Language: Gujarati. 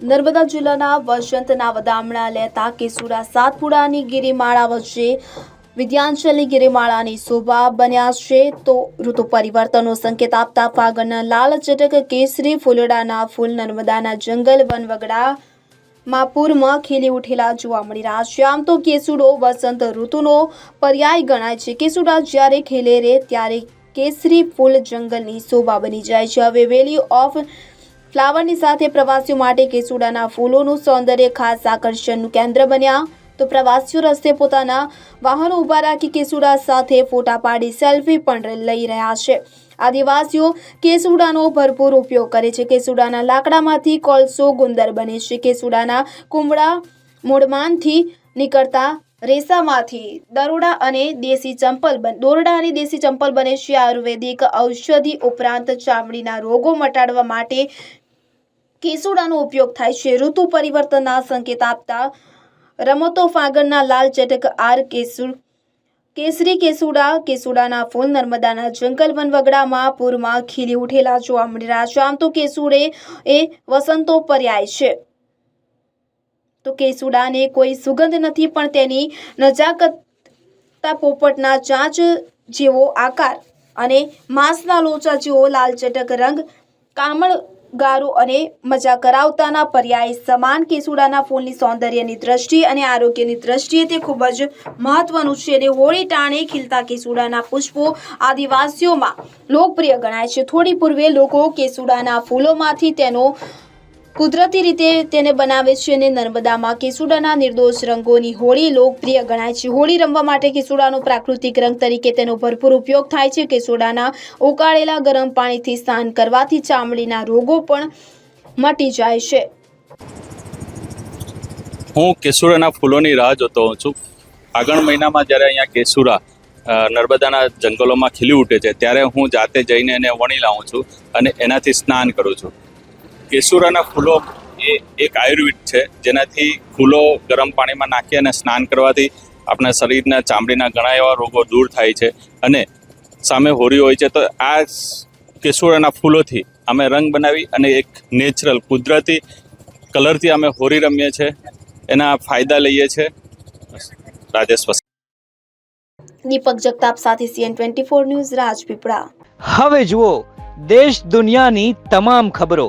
નર્મદા જિલ્લાના વસંતના વધામણા લેતા કેસુડા સાતપુડાની ગિરિમાળા વચ્ચે વિદ્યાંચલની ગિરિમાળાની શોભા બન્યા છે. તો ઋતુ પરિવર્તનનો સંકેત આપતા ફાગણના લાલ ચટક કેસરી ફૂલડાના ફૂલ નર્મદાના જંગલ વનવગડા માપુરમાં ખીલી ઉઠેલા જોવા મળી રહ્યા છે. આમ તો કેસુડો વસંત ઋતુનો પર્યાય ગણાય છે. કેસુડા જ્યારે ખીલે રે, ત્યારે કેસરી ફૂલ જંગલની શોભા બની જાય છે. હવે વેલી ઓફ ફ્લાવરની સાથે પ્રવાસીઓ માટે કેસુડાના ફૂલોનું સૌંદર્ય ખાસ આકર્ષણનું કેન્દ્ર બન્યા. તો પ્રવાસીઓ રસ્તે પોતાના વાહનો ઊભા રાખી કેસુડા સાથે ફોટા પાડી સેલ્ફી પણ લઈ રહ્યા છે. આદિવાસીઓ કેસુડાનો ભરપૂર ઉપયોગ કરે છે. કેસુડાના લાકડામાંથી કોલસો ગુંદર બને છે. કેસુડાના કુમળા મૂળમાનથી નીકળતા રેસામાંથી દરોડા અને દેશી ચંપલ બન, દોરડા અને દેશી ચંપલ બને છે. આયુર્વેદિક ઔષધિ ઉપરાંત ચામડીના રોગો મટાડવા માટે કેસુડાનો ઉપયોગ થાય છે. ઋતુ પરિવર્તનના સંકેત આપતા રમતો ફાગણના લાલ ચટક આર કેસુડ, કેસરી કેસુડા, કેસુડાના ફૂલ નર્મદાના જંગલ વનવગડામાં પૂરમાં ખીલી ઉઠેલા જોવા મળી રહ્યા છે. આમ તો કેસુડે એ વસંતો પર્યાય છે. તો કેસુડાને કોઈ સુગંધ નથી, પણ તેની નજાકતતા પોપટના ચાંચ જેવો આકાર અને માંસના લોચા જેવો લાલચટક રંગ કામળ ગારો અને મજા કરાવતાના પર્યાય સમાન કેસુડાના ફૂલની સૌંદર્યની દ્રષ્ટિ અને આરોગ્યની દ્રષ્ટિએ તે ખૂબ જ મહત્વનું છે અને હોળી ટાણે ખીલતા કેસુડાના પુષ્પો આદિવાસીઓમાં લોકપ્રિય ગણાય છે. થોડી પૂર્વે લોકો કેસુડાના ફૂલોમાંથી તેનો કુદરતી રીતે તેને બનાવે છે અને નર્મદામાં કેસુડાના નિર્દોષ રંગોની હોળી લોકપ્રિય ગણાય છે. હોળી રમવા માટે કેસુડાનો પ્રાકૃતિક રંગ તરીકે તેનો ભરપૂર ઉપયોગ થાય છે. કેસુડાના ઉકાળેલા ગરમ પાણીથી સ્નાન કરવાથી ચામડીના રોગો પણ મટી જાય છે. હું કેસુડાના ફૂલોની રાહ જોતો હોઉં છું. આગળ મહિનામાં જ્યારે અહીંયા કેસુરા નર્મદાના જંગલોમાં ખીલી ઉઠે છે, ત્યારે હું જાતે જઈને એને વણી લાવું છું અને એનાથી સ્નાન કરું છું. કેસુરાના ફૂલો એ એક આયુર્વેદ છે. જેનાથી ફૂલો ગરમ પાણીમાં નાખી અને સ્નાન કરવાથી આપણા શરીરના ચામડીના ઘણા એવા રોગો દૂર થાય છે. અને સામે હોળી હોય છે તો આ કેસુરાના ફૂલોથી અમે રંગ બનાવી અને એક નેચરલ કુદરતી કલરથી અમે હોળી રમીએ છીએ એના ફાયદા લઈએ છીએ રાજેશ દીપક જગતાપ સાથે CN twenty four news Rajpipla. હવે જુઓ દેશ દુનિયાની તમામ ખબરો.